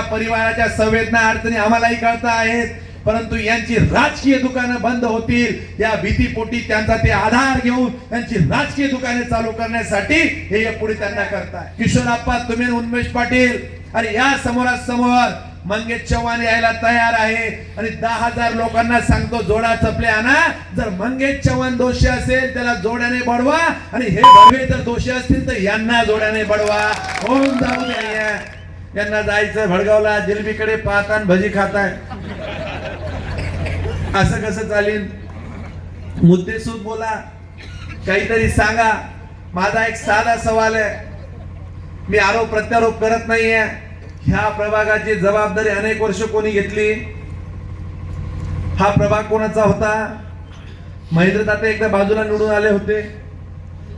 या परिवाराच्या संवेदना अडचणी आम्हालाही कळता आहेत. परंतु यांची राजकीय दुकानं बंद होतील. या भीतीपोटी त्यांचा ते आधार घेऊन त्यांची राजकीय दुकाने चालू करण्यासाठी हे पुढे त्यांना करताय. किशोरप्पा तुम्ही उन्मेश पाटील. आणि या समोरासमोर मंगेश चव्हाण यायला तयार आहे. आणि दहा हजार लोकांना सांगतो जोडा चपले आणा. जर मंगेश चव्हाण दोषी असेल त्याला जोड्याने बडवा. आणि हे भरवे जर दोषी असतील तर यांना जोड्याने बडवा. होऊन जाऊ द्या त्यांना यांना जायचं भडगावला जिलबीकडे पाहता आणि भजी खाताय. असं कसं चालेल? मुद्देसूद बोला. काहीतरी सांगा. माझा एक साधा सवाल आहे. मी आरोप प्रत्यारोप करत नाहीये. ह्या प्रभागाची जबाबदारी अनेक वर्ष कोणी घेतली? हा प्रभाग कोणाचा होता? महेंद्र ताते एकदा बाजूला निवडून आले होते.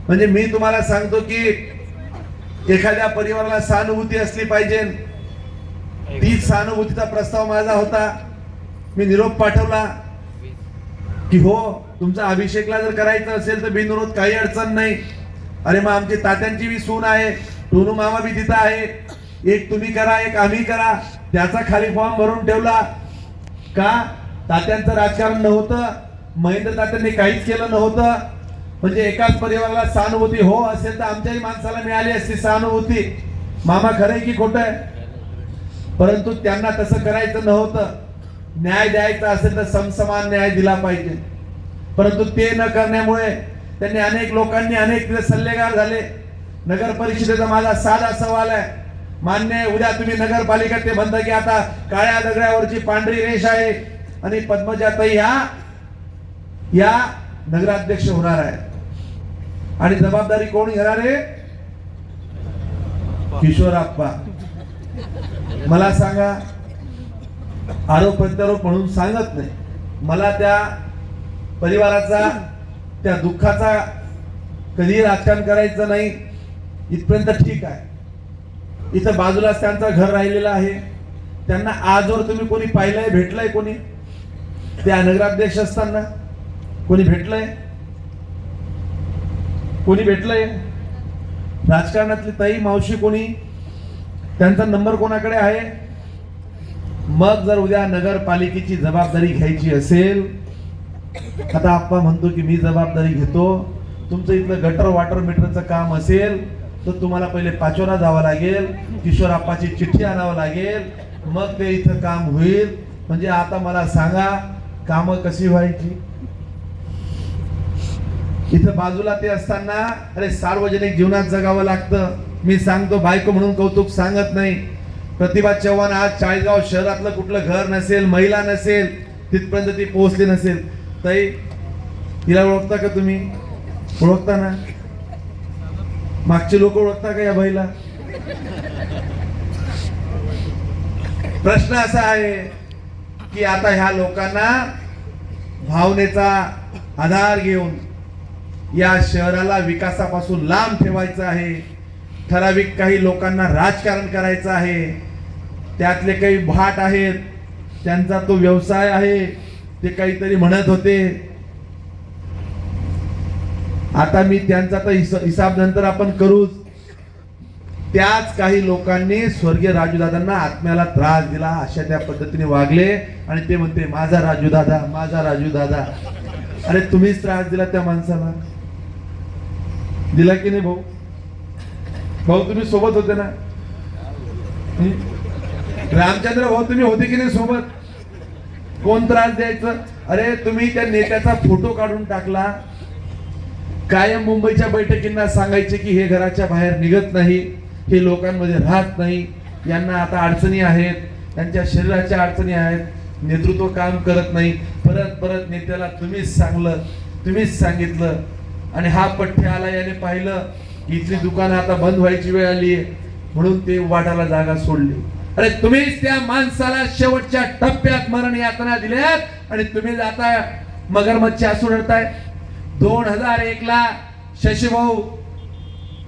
म्हणजे मी तुम्हाला सांगतो की एखाद्या परिवाराला सहानुभूती असली पाहिजे. तीच सहानुभूतीचा प्रस्ताव माझा होता. मी निरोप पाठवला. की हो तुमचा अभिषेकला जर करायचं असेल तर बिनविरोध काही अडचण नाही. अरे मग आमची तात्यांची बी सून आहे. टोनू मामा बी तिथं आहे. एक तुम्ही करा एक आम्ही करा. त्याचा खाली फॉर्म भरून ठेवला. का? तात्यांचं राजकारण नव्हतं. महेंद्र तात्यांनी काहीच केलं नव्हतं. म्हणजे एकाच परिवाराला सहानुभूती हो असेल तर आमच्याही माणसाला मिळाली असती सहानुभूती. मामा खरंय की खोटं आहे? परंतु त्यांना तसं करायचं नव्हतं. न्याय द्यायचा असेल तर समसमान न्याय दिला पाहिजे. परंतु ते न करण्यामुळे त्यांनी अनेक लोकांनी अनेक तिथे सल्लेगार झाले. नगर परिषदेचा माझा साधा सवाल आहे. मान्य उद्या तुम्ही नगरपालिका ते म्हणता की आता काळ्या दगड्यावरची पांढरी रेष आहे. आणि पद्मजाताई ह्या या नगराध्यक्ष होणार आहे आणि जबाबदारी कोण घेणार आहे? किशोर आप्पा मला सांगा आरोप प्रत्यारोप म्हणून सांगत नाही. मला त्या परिवाराचा त्या दुःखाचा कधीही राजकारण करायचं नाही इथपर्यंत ठीक आहे. इथं बाजूलाच त्यांचं घर राहिलेलं आहे. त्यांना आजवर तुम्ही कोणी पाहिलंय भेटलंय कोणी? त्या नगराध्यक्ष असताना कोणी भेटलंय? कोणी भेटलंय? राजकारणातली ताई मावशी कोणी? त्यांचा नंबर कोणाकडे आहे? मग जर उद्या नगरपालिकेची जबाबदारी घ्यायची असेल आता आप्पा म्हणतो की मी जबाबदारी घेतो. तुमचं इथलं गटर वॉटर मीटरचं काम असेल तर तुम्हाला पहिले पाचोरा जावं लागेल किशोर आप्पाची चिठ्ठी आणावं लागेल. मग ते इथं काम होईल. म्हणजे आता मला सांगा कामं कशी व्हायची? इथं बाजूला ते असताना अरे सार्वजनिक जीवनात जगावं लागतं. मी सांगतो बायको म्हणून कौतुक सांगत नाही. प्रतिभा चव्हाण आज चाळीसगाव शहरातलं कुठलं घर नसेल महिला नसेल तिथपर्यंत ती पोहोचली नसेल. ताई तिला ओळखता का तुम्ही? ओळखता ना? मागचे लोक ओळखता का या बाईला? प्रश्न असा आहे की आता ह्या लोकांना भावनेचा आधार घेऊन या शहराला विकासापासून लांब ठेवायचं आहे. ठराविक काही लोकांना राजकारण करायचं आहे. त्यातले काही भाट आहेत. त्यांचा तो व्यवसाय आहे. ते काहीतरी म्हणत होते. आता मी त्यांचा तर हिसाब नंतर आपण करूच. त्याच काही लोकांनी स्वर्गीय राजूदादांना आत्म्याला त्रास दिला. अशा त्या पद्धतीने वागले आणि ते म्हणते माझा राजूदादा माझा राजूदादा. अरे तुम्हीच त्रास दिला त्या माणसाला. दिला की नाही भाऊ? भाऊ तुम्ही सोबत होते ना? रामचंद्र भाऊ तुम्ही होते की नाही सोबत? कोण त्रास द्यायचं? अरे तुम्ही त्या नेत्याचा फोटो काढून टाकला. कायम मुंबईच्या बैठकींना सांगायचे की हे घराच्या बाहेर निघत नाही हे लोकांमध्ये राहत नाही. यांना आता अडचणी आहेत त्यांच्या शरीराच्या अडचणी आहेत. नेतृत्व काम करत नाही. परत परत नेत्याला तुम्हीच सांगलं तुम्हीच सांगितलं. आणि हा पठ्ठे आला याने पाहिलं की इथली दुकानं आता बंद व्हायची वेळ आली. आहे म्हणून ते वाटाला जागा सोडली. अरे तुम्हीच त्या माणसाला शेवटच्या टप्प्यात मरण यातना दिल्यात आणि तुम्ही आता मगरमच्छ असू रडताय दोन हजार एक ला शशीभाऊ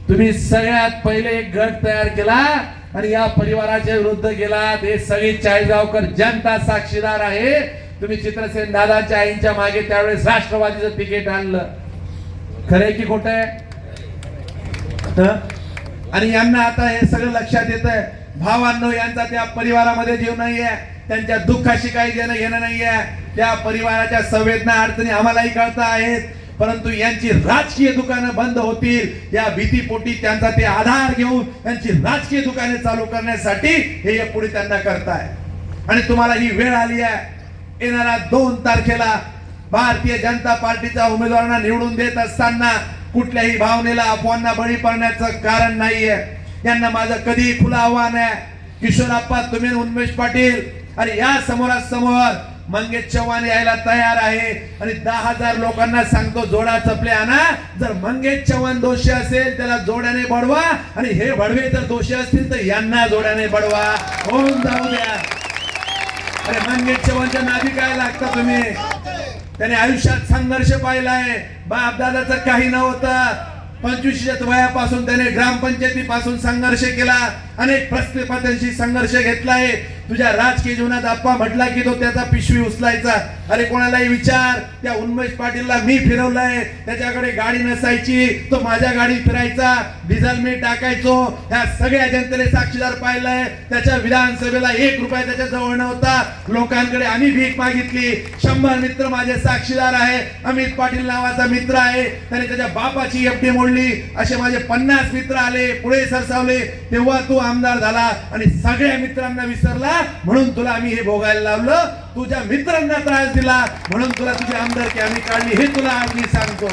तुम्ही सगळ्यात पहिले एक गट तयार केला आणि या परिवाराच्या विरुद्ध गेला. हे सगळी चाळीसगावकर जनता साक्षीदार आहे. तुम्ही चित्रसेन दादाच्या आईंच्या मागे त्यावेळेस राष्ट्रवादीचं तिकीट आणलं. खरंय की खोट आहे? आणि यांना आता हे सगळं लक्षात येत आहे भावांनो यांचा त्या परिवारामध्ये जीव नाहीये. त्यांच्या दुःखाशी काही देणं घेणं नाहीये. त्या परिवाराच्या संवेदना अडचणी आम्हालाही कळता आहेत. परंतु यांची राजकीय दुकानं बंद होतील. या भीतीपोटी त्यांचा ते आधार घेऊन त्यांची राजकीय दुकाने चालू करण्यासाठी हे पुढे त्यांना करताय. आणि तुम्हाला ही वेळ आली आहे. येणाऱ्या दोन तारखेला भारतीय जनता पार्टीच्या उमेदवारांना निवडून देत असताना कुठल्याही भावनेला अफवांना बळी पडण्याचं कारण नाहीये. यांना माझं कधी खुलं आव्हान आहे. किशोरप्पा तुम्ही उन्मेश पाटील आणि या समोरासमोर मंगेश चव्हाण यायला तयार आहे. आणि दहा हजार लोकांना सांगतो जोडा चपले आणा. जर मंगेश चव्हाण दोषी असेल त्याला जोड्याने बडवा. आणि हे बडवे जर दोषी असतील तर यांना जोड्याने बडवा. होऊन जाऊ द्या. अरे मंगेश चव्हाणच्या नादी काय लागता तुम्ही? त्याने आयुष्यात संघर्ष पाहिलाय बाप दादाचं काही नव्हतं. पंचवीसच्या वयापासून त्याने ग्रामपंचायतीपासून संघर्ष केला. अनेक प्रस्थापात्यांशी संघर्ष घेतलाय. तुझ्या राजकीय जीवनात आप्पा म्हटला की तो त्याचा पिशवी उचलायचा. अरे कोणालाही विचार त्या उन्मेश पाटीलला मी फिरवलंय त्याच्याकडे गाडी नसायची तो माझ्या गाडी फिरायचा डिझेल मी टाकायचो ह्या सगळ्या जनतेने साक्षीदार पाहिलंय त्याच्या विधानसभेला एक रुपया त्याच्याजवळ नव्हता लोकांकडे आम्ही भीक मागितली शंभर मित्र माझे साक्षीदार आहे अमित पाटील नावाचा मित्र आहे त्याने त्याच्या बापाची एफडी मोडली असे माझे पन्नास मित्र आले पुढे सरसावले तेव्हा तू आमदार झाला आणि सगळ्या मित्रांना विसरला म्हणून तुला आम्ही हे भोगायला लावलं तुझ्या मित्रांना त्रास दिला म्हणून तुला तुझी आमदारकी आम्ही काढली हे तुला आज मी सांगतो.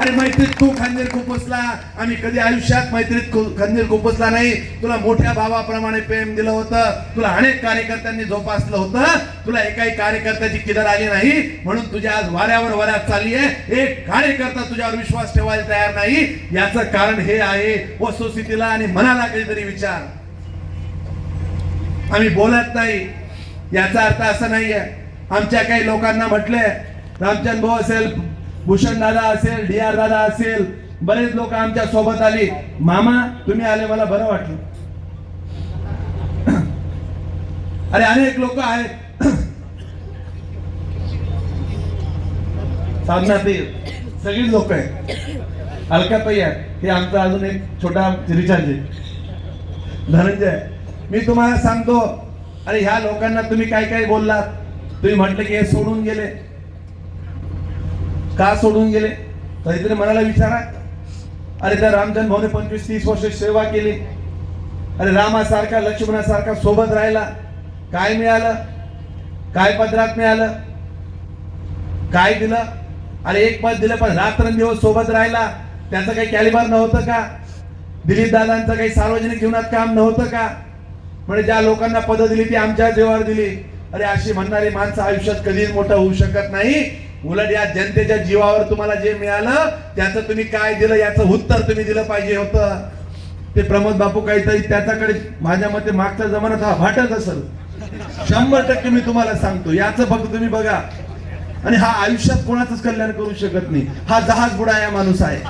अरे मैत्रीत तू खंजीर खुपसला आम्ही कधी आयुष्यात मैत्रीत खु- खंजीर खुपसला नाही. तुला मोठ्या भावाप्रमाणे प्रेम दिलं होतं तुला अनेक कार्यकर्त्यांनी जोपासलं होतं तुला एकाही कार्यकर्त्याची किदर आली नाही म्हणून तुझ्या आज वाऱ्यावर वऱ्यात चालली आहे. एक कार्यकर्ता तुझ्यावर विश्वास ठेवायला तयार नाही. याचं कारण हे आहे वस्तुस्थितीला आणि मनाला कधीतरी विचार. आम्ही बोलत नाही. याचा अर्थ असा नाहीये. आमच्या काही लोकांना म्हटले रामचंद भाऊ असेल भूषण दादा असेल डी आर दादा असेल बरेच लोक आमच्यासोबत आली. मामा तुम्ही आले मला बरं वाटलं. अरे अनेक लोक आहेत. साधनातील सगळीच सगळी लोक आहेत. अलका आहे हे आमचा अजून एक छोटा रिचार्ज आहे. धनंजय मी तुम्हाला सांगतो अरे ह्या लोकांना तुम्ही काय काय बोललात? तुम्ही म्हटलं की हे सोडून गेले. का सोडून गेले? तरी मनाला विचारा. अरे त्या रामचंद्र भाऊने पंचवीस तीस वर्ष सेवा केली. अरे रामासारखा लक्ष्मणासारखा सोबत राहिला. काय मिळालं? काय पदरात मिळालं? काय दिलं? अरे एक पद दिलं पण रात्रंदिवस सोबत राहिला. त्याचं काही कॅलिबर नव्हतं का? दिलीप दादांचं काही सार्वजनिक जीवनात काम नव्हतं का? म्हणजे ज्या लोकांना पद दिली ती आमच्या जीवावर दिली. अरे अशी म्हणणारी माणसं आयुष्यात कधीच मोठं होऊ शकत नाही. उलट या जनतेच्या जीवावर तुम्हाला जे मिळालं त्याचं तुम्ही काय दिलं याचं उत्तर तुम्ही दिलं पाहिजे होतं. ते प्रमोद बापू काहीतरी त्याच्याकडे माझ्या मते मागच्या जमान्यात हा वाटत असेल. शंभर टक्के मी तुम्हाला सांगतो याचं फक्त तुम्ही बघा. आणि हा आयुष्यात कोणाचंच कल्याण करू शकत नाही. हा जहाज बुडाया माणूस आहे.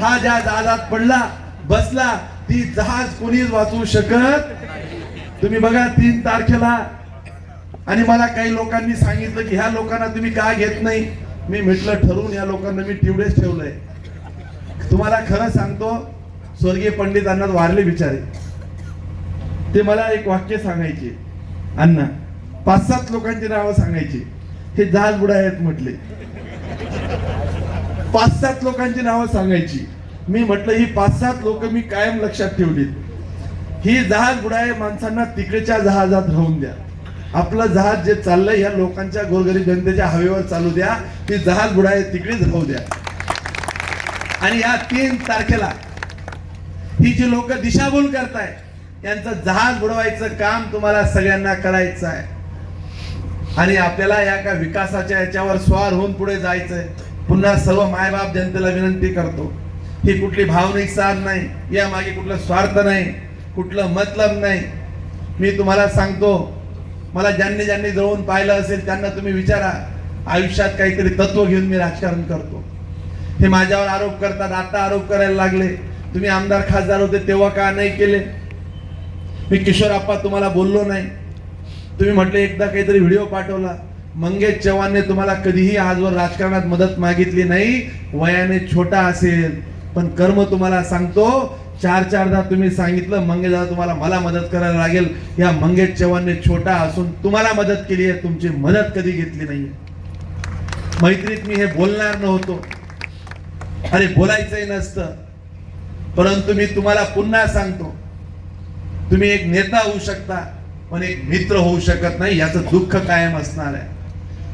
हा ज्या जहाजात पडला बसला ती जहाज कोणीच वाचवू शकत तुम्ही बघा तीन तारखेला आणि मला काही लोकांनी सांगितलं की ह्या लोकांना तुम्ही का घेत नाही? मी म्हटलं ठरवून या लोकांना मी तेवढेच ठेवलंय. तुम्हाला खरं सांगतो स्वर्गीय पंडित अण्णा वारले बिचारे. ते मला एक वाक्य सांगायचे. अण्णा पाच सात लोकांची नावं सांगायची. हे जहाज बुडा आहेत म्हटले. पाच सात लोकांची नावं सांगायची. मी म्हटलं ही पाच सात लोक मी कायम लक्षात ठेवलीत. ही जहाज बुडाय माणसांना तिकडच्या जहाजात राहून द्या. आपलं जहाज जे चाललंय या लोकांच्या गोरगरीब जनतेच्या हवेवर चालू द्या. ती जहाज बुडाय तिकडेच राहू द्या. आणि या तीन तारखेला ही जी लोक दिशाभूल करताय यांचं जहाज बुडवायचं काम तुम्हाला सगळ्यांना करायचं आहे. आणि आपल्याला या का विकासाच्या याच्यावर स्वार होऊन पुढे जायचंय. पुन्हा सर्व मायबाप जनतेला विनंती करतो. ही कुठली भावनिक साध नाही या मागे कुठलं स्वार्थ नाही. कुठलं मतलब नाही. मी तुम्हाला सांगतो मला ज्यांनी ज्यांनी जवळून पाहिलं असेल त्यांना तुम्ही विचारा. आयुष्यात काहीतरी तत्व घेऊन मी राजकारण करतो. हे माझ्यावर आरोप करतात आता आरोप करायला लागले. तुम्ही आमदार खासदार होते तेव्हा का नाही केले? मी किशोर आप्पा तुम्हाला बोललो नाही. तुम्ही म्हटले एकदा काहीतरी व्हिडिओ पाठवला. मंगेश चव्हाणने तुम्हाला कधीही आजवर राजकारणात मदत मागितली नाही. वयाने छोटा असेल. पण कर्म तुम्हाला सांगतो चार चारदा तुम्ही सांगितलं मंगेशदा दादा तुम्हाला मला मदत करायला लागेल. या मंगेश चव्हाणने छोटा असून तुम्हाला मदत केली आहे तुमची मदत कधी घेतली नाहीये. मैत्रीत मी हे बोलणार नव्हतो. अरे बोलायचंही नसतं. परंतु मी तुम्हाला पुन्हा सांगतो. तुम्ही एक नेता होऊ शकता पण एक मित्र होऊ शकत नाही याचं दुःख कायम असणार आहे.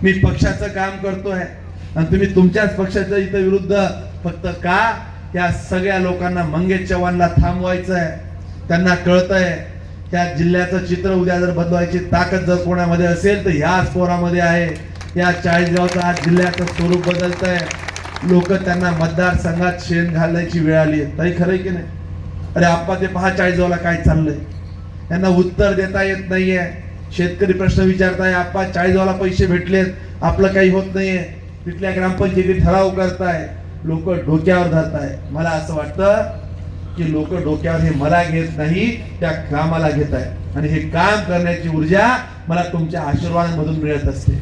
मी पक्षाचं काम करतोय. आणि तुम्ही तुमच्याच पक्षाच्या इथं विरुद्ध फक्त का या सगळ्या लोकांना मंगेश चव्हाणला थांबवायचं आहे त्यांना कळतंय त्या जिल्ह्याचं चित्र उद्या जर बदलवायची ताकद जर कोणामध्ये असेल तर ह्याच पोरामध्ये आहे. या चाळीसगावचं आज जिल्ह्याचं स्वरूप बदलतंय. लोक त्यांना मतदारसंघात शेण घालायची वेळ आली आहे. तरी खरंय की नाही? अरे आप्पा ते पहा चाळीसगावला काय चाललंय. यांना उत्तर देता येत नाहीये. शेतकरी प्रश्न विचारताय आप्पा चाळीसगावला पैसे भेटलेत आपलं काही होत नाहीये. तिथल्या ग्रामपंचायती ठराव करताय. लोक डोक्यावर धरताय मला असं वाटतं की लोक डोक्यावर हे मला घेत नाही त्या कामाला घेत आहे आणि हे काम करण्याची ऊर्जा मला तुमच्या आशीर्वादांमधून मिळत असते.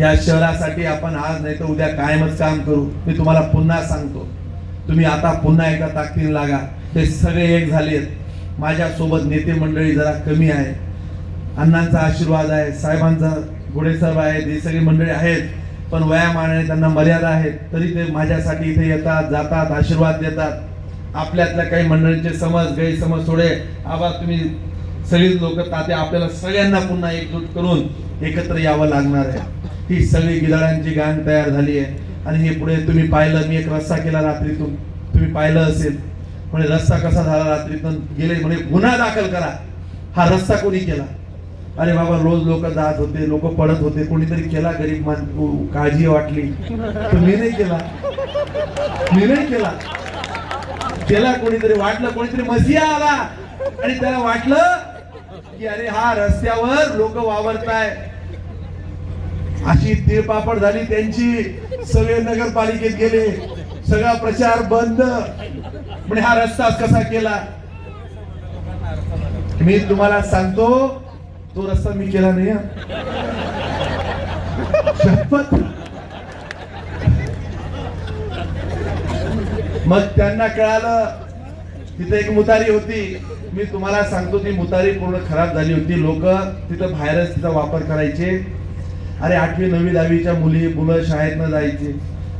या शहरासाठी आपण आज नाही तर उद्या कायमच काम करू मी तुम्हाला पुन्हा सांगतो. तुम्ही आता पुन्हा एकदा ताकदीने लागा. ते सगळे एक झालेत. माझ्यासोबत नेते मंडळी जरा कमी आहे अण्णांचा आशीर्वाद आहे साहेबांचा घोडे साहेब आहेत ही सगळी मंडळी आहेत. पण वयामानाने त्यांना मर्यादा आहेत. तरी ते माझ्यासाठी इथे येतात जातात आशीर्वाद देतात. आपल्यातल्या काही मंडळींचे समज गैरसमज थोडे. आबा तुम्ही सगळी लोक ताते आपल्याला सगळ्यांना पुन्हा एकजूट करून एकत्र यावं लागणार आहे. ही सगळी गिधाळांची गांग तयार झाली आहे. आणि हे पुढे तुम्ही पाहिलं मी एक रस्ता केला रात्रीतून. तुम्ही पाहिलं असेल. म्हणजे रस्ता कसा झाला रात्रीतून? गेले म्हणजे गुन्हा दाखल करा. हा रस्ता कोणी केला? अरे बाबा रोज लोक जात होते लोक पडत होते कोणीतरी केला गरीब मान काळजी वाटली. तर मी नाही केला. मी नाही केला. केला कोणीतरी वाटलं कोणीतरी मसिया आला. आणि त्याला वाटलं की अरे हा रस्त्यावर लोक वावरताय. अशी तिळपापड झाली त्यांची सगळे नगरपालिकेत गेले. सगळा प्रचार बंद. म्हणजे हा रस्ता कसा केला? मी तुम्हाला सांगतो तो रस्ता मी केला नाही शपथ. मग त्यांना कळालं तिथे एक मुतारी होती. मी तुम्हाला सांगतो ती मुतारी पूर्ण खराब झाली होती. लोक तिथं बाहेरच तिचा वापर करायचे. अरे आठवी नववी दहावीच्या मुली मुलं शाळेत न जायचे.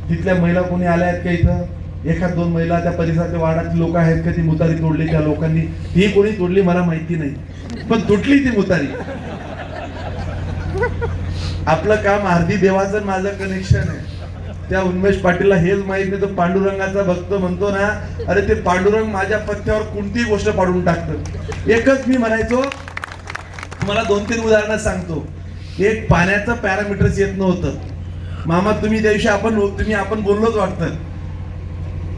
तिथल्या महिला कोणी आल्या आहेत का इथं? एखाद दोन महिला त्या परिसरातल्या वार्डातली लोक आहेत का ती मुतारी तोडली त्या लोकांनी? ती कोणी तोडली मला माहिती नाही. पण तुटली ती मुतारी. आपलं काम आरती देवाचं माझं कनेक्शन आहे. त्या उन्मेश पाटीलला हेच माहीत नाही तो पांडुरंगाचा भक्त म्हणतो ना अरे ते पांडुरंग माझ्या पथ्यावर कोणतीही गोष्ट पाडून टाकतं. एकच मी म्हणायचो तुम्हाला दोन तीन उदाहरणं सांगतो. एक पाण्याचं पॅरामीटर्स येत नव्हतं. मामा तुम्ही त्या दिवशी आपण हो- तुम्ही आपण बोललोच वाटतं.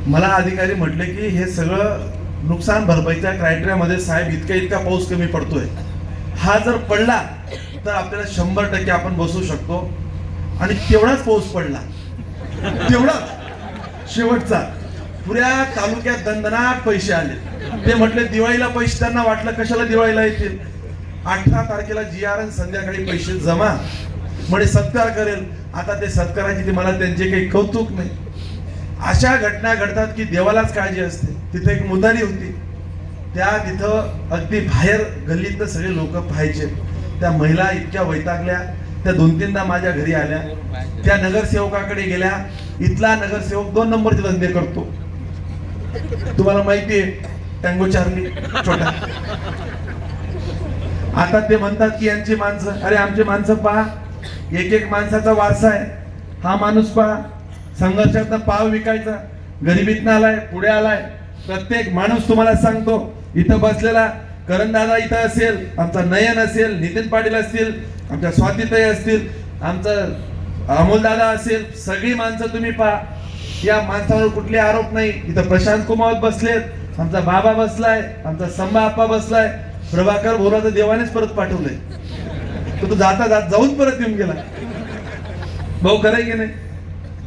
मला अधिकारी म्हटले की हे सगळं नुकसान भरपाईच्या क्रायटेरियामध्ये साहेब इतका इतका पाऊस कमी पडतोय. हा जर पडला तर आपल्याला शंभर टक्के आपण बसू शकतो. आणि तेवढाच पाऊस पडला. तेवढाच शेवटचा. पुऱ्या तालुक्यात दंदनाट पैसे आले. ते म्हटले दिवाळीला पैसे त्यांना वाटलं कशाला दिवाळीला येतील? अठरा तारखेला जी आर एन संध्याकाळी पैसे जमा. म्हणजे सत्कार करेल. आता ते सत्काराची ती मला त्यांचे काही कौतुक नाही. अशा घटना घडतात की देवालाच काळजी असते. तिथे एक मुदारी होती. त्या तिथं अगदी बाहेर गल्लीतनं सगळे लोक पाहायचे. त्या महिला इतक्या वैतागल्या. त्या दोन तीनदा माझ्या घरी आल्या. त्या नगरसेवकाकडे गेल्या. इथला नगरसेवक दोन नंबरचे धंदे करतो. तुम्हाला माहिती आहे टँगो चार्ली छोटा. आता ते म्हणतात की यांची माणसं अरे आमची माणसं पहा. एक एक माणसाचा वारसा आहे. हा माणूस पहा. संघर्षातनं पाव विकायचा. गरिबीतनं आलाय पुढे आलाय. प्रत्येक माणूस तुम्हाला सांगतो इथं बसलेला करण दादा इथं असेल आमचा नयन असेल नितीन पाटील असतील आमच्या स्वातीताई असतील आमचं अमोल दादा असेल सगळी माणसं तुम्ही पहा. या माणसावर कुठले आरोप नाही. इथं प्रशांत कुमार बसलेत आमचा बाबा बसलाय आमचा संभा आप्पा बसलाय. प्रभाकर भोरा तर देवानेच परत पाठवलंय. तो जाता जात जाऊन परत येऊन गेला. भाऊ खरंय की नाही?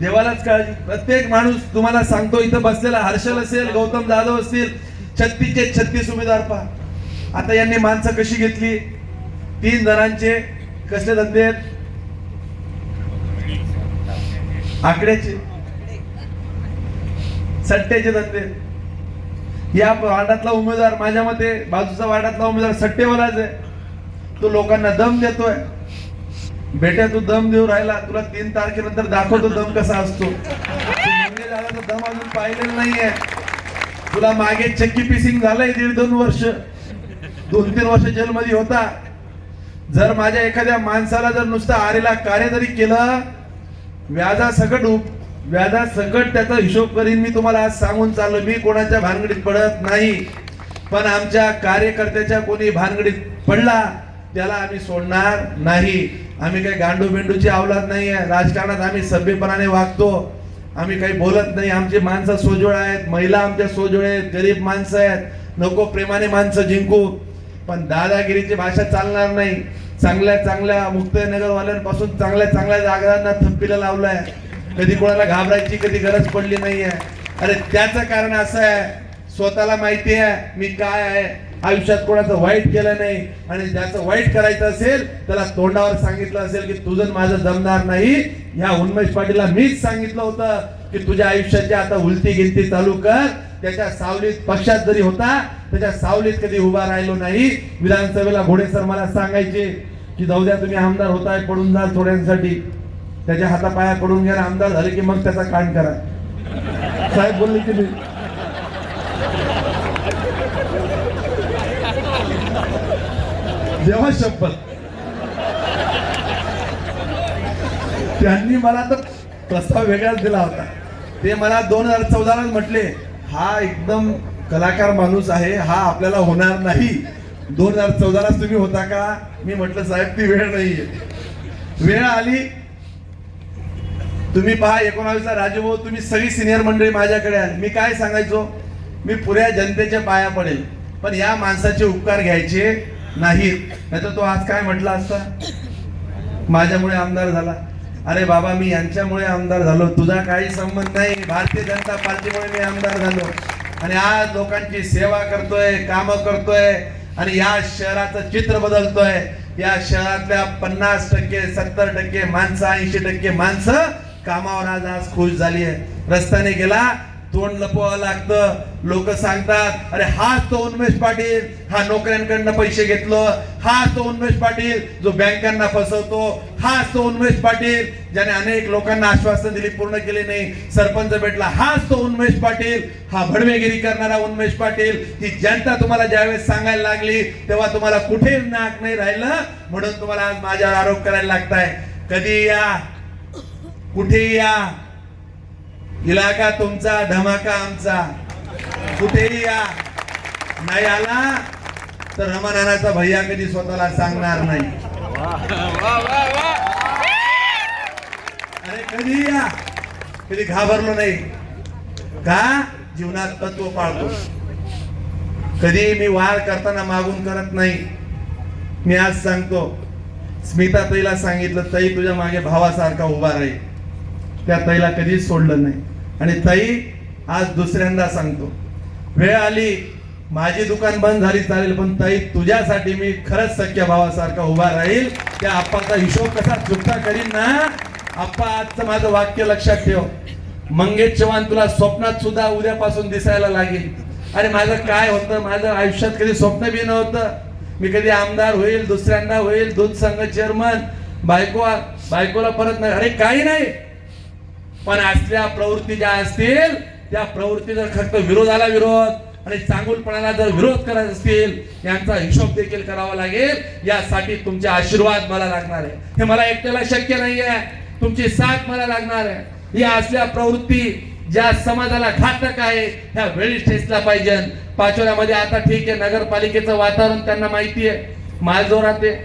देवालाच काळजी. प्रत्येक माणूस तुम्हाला सांगतो इथं बसलेला हर्षल असेल गौतम जाधव असतील छत्तीसचे छत्तीस उमेदवार पहा. आता यांनी माणसं कशी घेतली? तीन जणांचे कसले धंदे आहेत? आकड्याचे. सट्ट्याचे धंदे या वार्डातला उमेदवार माझ्या मते बाजूचा वार्डातला उमेदवार सट्टेवालाच आहे. तो लोकांना दम देतोय. बेट्या तू दम देऊ राहिला. तुला तीन तारखेनंतर दाखवतो दम कसा असतो. दम अजून पाहिलेला नाहीये. तुला मागे चक्की पिसिंग झालंय दीड दोन वर्ष. दोन तीन वर्ष जेलमध्ये होता. जर माझ्या एखाद्या माणसाला जर नुसतं आरेला कार्य जरी केलं व्याजा सकट उप व्याजा सकट त्याचा हिशोब करीन मी तुम्हाला आज सांगून चाललो मी कोणाच्या भानगडीत पडत नाही. पण आमच्या कार्यकर्त्याच्या कोणी भानगडीत पडला त्याला आम्ही सोडणार नाही. आम्ही काही गांडू बिंडूची अवलाद नाही आहे. राजकारणात आम्ही सभ्यपणाने वागतो. आम्ही काही बोलत नाही. आमची माणसं सोजोळ आहेत. महिला आमच्या सोजोळ आहेत. गरीब माणसं आहेत. नको प्रेमाने माणसं जिंकू. पण दादागिरीची भाषा चालणार नाही. चांगल्या चांगल्या मुक्तनगरवाल्यांपासून चांगल्या चांगल्या जागांना थप्पीला लावलाय. कधी कोणाला घाबरायची कधी गरज पडली नाहीये. अरे त्याचं कारण असं आहे. स्वतःला माहिती आहे मी काय आहे. आयुष्यात कोणाचं वाईट केलं नाही आणि ज्याचं वाईट करायचं असेल त्याला तोंडावर सांगितलं असेल की तुझं माझं जमणार नाही. ह्या उन्मेश पाटीलला मीच सांगितलं होतं की तुझ्या आयुष्याची आता उलटी गिनती चालू कर. त्याच्या सावलीत पक्षात जरी होता त्याच्या सावलीत कधी उभा राहिलो नाही. विधानसभेला घोडे सर मला सांगायचे की जाऊ द्या तुम्ही आमदार होताय पडून जा थोड्यांसाठी. त्याच्या हातापाया पडून घ्या आमदार झाले की मग त्याचा कांड करा. साहेब बोलले की देवा शपथ त्यांनी मला तर प्रस्ताव वेगळाच दिला होता. ते मला दोन हजार चौदालाच म्हटले हा एकदम कलाकार माणूस आहे हा आपल्याला होणार नाही. दोन हजार चौदालाच तुम्ही होता का? मी म्हटलं साहेब ती वेळ नाही वेळ आली. तुम्ही पहा एकोणावीसला राजूभाऊ तुम्ही सगळी सिनियर मंडळी माझ्याकडे आली. मी काय सांगायचो? मी पुऱ्या जनतेच्या पाया पडेल. पण या माणसाचे उपकार घ्यायचे. नाहीत नाहीतर तो आज काय म्हटला असता? माझ्यामुळे आमदार झाला. अरे बाबा मी यांच्यामुळे आमदार झालो. तुझा काही संबंध नाही. भारतीय जनता पार्टीमुळे मी आमदार झालो. आणि आज लोकांची सेवा करतोय काम करतोय आणि या शहराचं चित्र बदलतोय. या शहरातल्या पन्नास टक्के सत्तर टक्के माणसं ऐंशी टक्के माणसं कामावर आज आज खुश झाली आहे रस्त्याने गेला तोंड लपवावं लागतं. लोक सांगतात अरे हाच तो उन्मेष पाटील. हा नोकऱ्यांकडनं पैसे घेतलं. हाच तो उन्मेष पाटील जो बँकांना फसवतो. हाच तो उन्मेष पाटील ज्याने अनेक लोकांना आश्वासन दिली पूर्ण केली नाही. सरपंच भेटला हाच तो उन्मेष पाटील. हा भडवेगिरी करणारा उन्मेश पाटील. ही जनता तुम्हाला ज्यावेळेस सांगायला लागली तेव्हा तुम्हाला कुठे नाक नाही राहिलं? म्हणून तुम्हाला आज माझ्यावर आरोप करायला लागताय. कधी या? कुठे या? इलाका तुमचा धमाका आमचा. कुठेही या. नाही आला तर रमानानाचा भैया कधी स्वतःला सांगणार नाही. अरे कधी या? कधी घाबरलो नाही. का? जीवनात तत्व पाळतो. कधी मी वार करताना मागून करत नाही. मी आज सांगतो. स्मिता ताईला सांगितलं ताई तुझ्या मागे भावासारखा उभा राहील त्या ताईला कधीच सोडलं नाही. आणि ताई आज दुसऱ्यांदा सांगतो वेळ आली माझी दुकान बंद झाली चालेल पण ताई तुझ्यासाठी मी खरंच सख्या भावासारखा उभा राहील. त्या आप्पाचा हिशोब कसा चुकता करीन ना आप्पा आजचं माझं वाक्य लक्षात ठेव. मंगेश चव्हाण तुला स्वप्नात सुद्धा उद्यापासून दिसायला लागेल. अरे माझं काय होतं? माझं आयुष्यात कधी स्वप्न बी नव्हतं. मी कधी आमदार होईल दुसऱ्यांदा होईल दूध संघ चेअरमन बायको बायकोला परत नाही. अरे काही नाही. पण असल्या प्रवृत्ती ज्या असतील त्या प्रवृत्ती जर फक्त विरोधाला विरोध आणि चांगुलपणाला जर विरोध करत असतील यांचा हिशोब देखील करावा लागेल. यासाठी तुमचे आशीर्वाद मला लागणार आहे. हे मला एकट्याला शक्य नाही आहे तुमची साथ मला लागणार आहे. या असल्या प्रवृत्ती ज्या समाजाला घातक आहे ह्या वेळीच ठेचला पाहिजे. पाचोऱ्यामध्ये आता ठीक आहे नगरपालिकेचं वातावरण त्यांना माहिती आहे. माल जोरात आहे.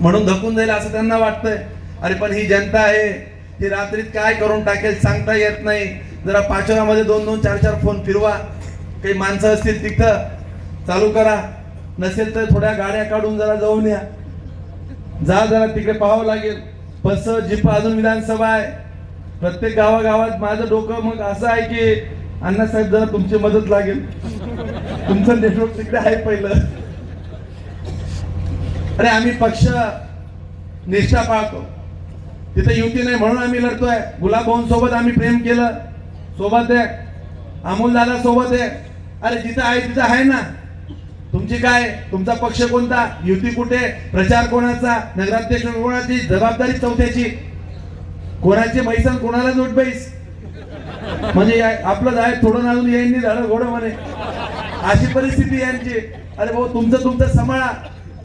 म्हणून धकून जाईल असं त्यांना वाटतंय. अरे पण ही जनता आहे. ही रात्रीत काय करून टाकेल सांगता येत नाही. जरा पाचोऱ्यामध्ये दोन दोन चार चार फोन फिरवा. काही माणसं असतील तिथं. चालू करा. नसेल तर थोड्या गाड्या काढून जरा जाऊन या. जा जरा तिकडे पाहावं लागेल. बस जिप अजून विधानसभा आहे. प्रत्येक गावागावात माझं डोकं मग असं आहे की अण्णासाहेब जरा तुमची मदत लागेल. तुमचं नेटवर्क तिकडे आहे पहिलं. अरे आम्ही पक्ष निष्ठा पाळतो. तिथं युती नाही म्हणून आम्ही लढतोय. गुलाब सोबत आम्ही प्रेम केलं. सोबत आहे. अमोल दादा सोबत आहे. अरे जिथं आहे तिथं आहे ना. तुमची काय? तुमचा पक्ष कोणता? युती कुठे? प्रचार कोणाचा? नगराध्यक्ष कोणाची? जबाबदारी चौथ्याची. कोणाची बैसन कोणाला जोड बैस? म्हणजे या- आपलं आहे थोडं अजून येईन झालं घोडं म्हणे. अशी परिस्थिती यांची अरे भाऊ तुमचं तुमचं सांभाळा.